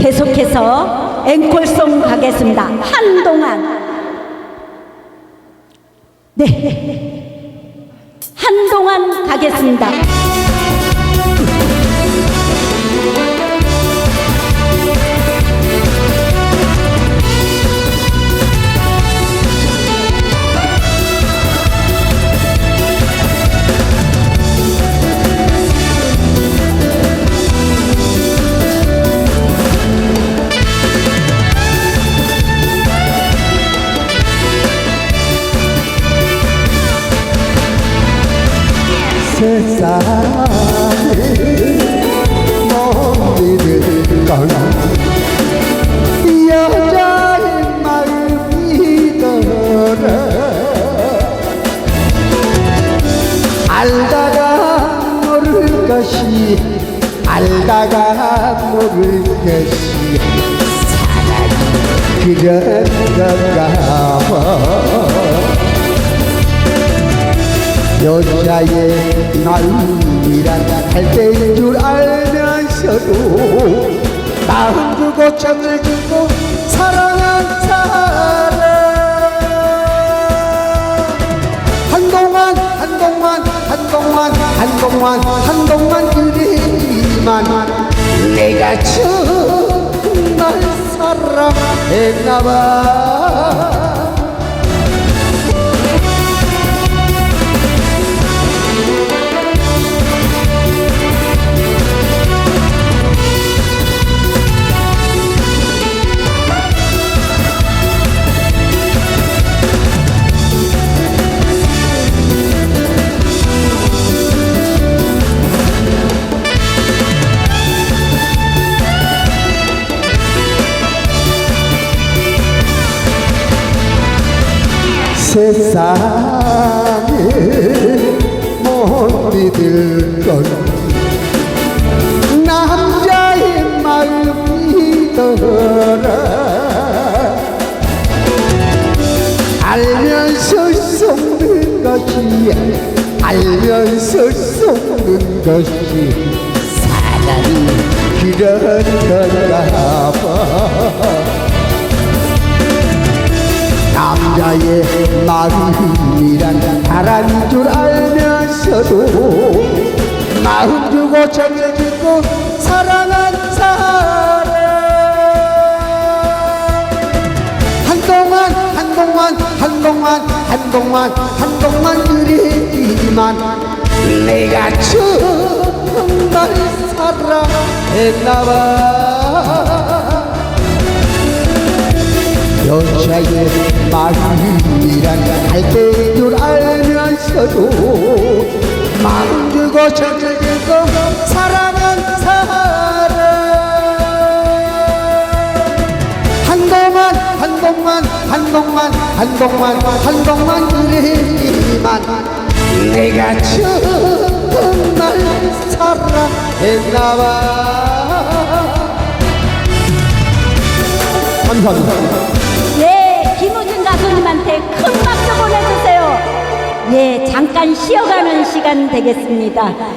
계속해서 앵콜송 가겠습니다. 한동안. 네. 한동안 가겠습니다. 세상에 못 믿을 건 여자의 마음이더라 알다가 모를 것이 알다가 모를 것이. 사랑이 건가 봐 여자의 마음이란 할때인 줄 알면서도 마음 주고 정을 주고 사랑한 사람. 한동안 한동안 한동안 한동안 한동안 그리만 내가 정말 사랑했나봐 세상에 못 믿을 건 남자의 마음이더라. 알면서 속는 것이 알면서 속는 것이 사랑이 그런 건가 봐 남자의 마음이란 바람인 줄 알면서도 마음 주고 정을 주고 사랑한 사람. 한동안 한동안 한동안 한동안 한동안 그리지만 내가 정말 사랑했나봐 여자의 마음이란 갈대인 줄 알면서도 마음 주고 정을 주고 사랑한 사람 한동안 한동안 한동안 한동안 한동안 그랬지만 내가 정말 사랑했나봐 감사합니다. 잠깐 쉬어가는 시간 되겠습니다.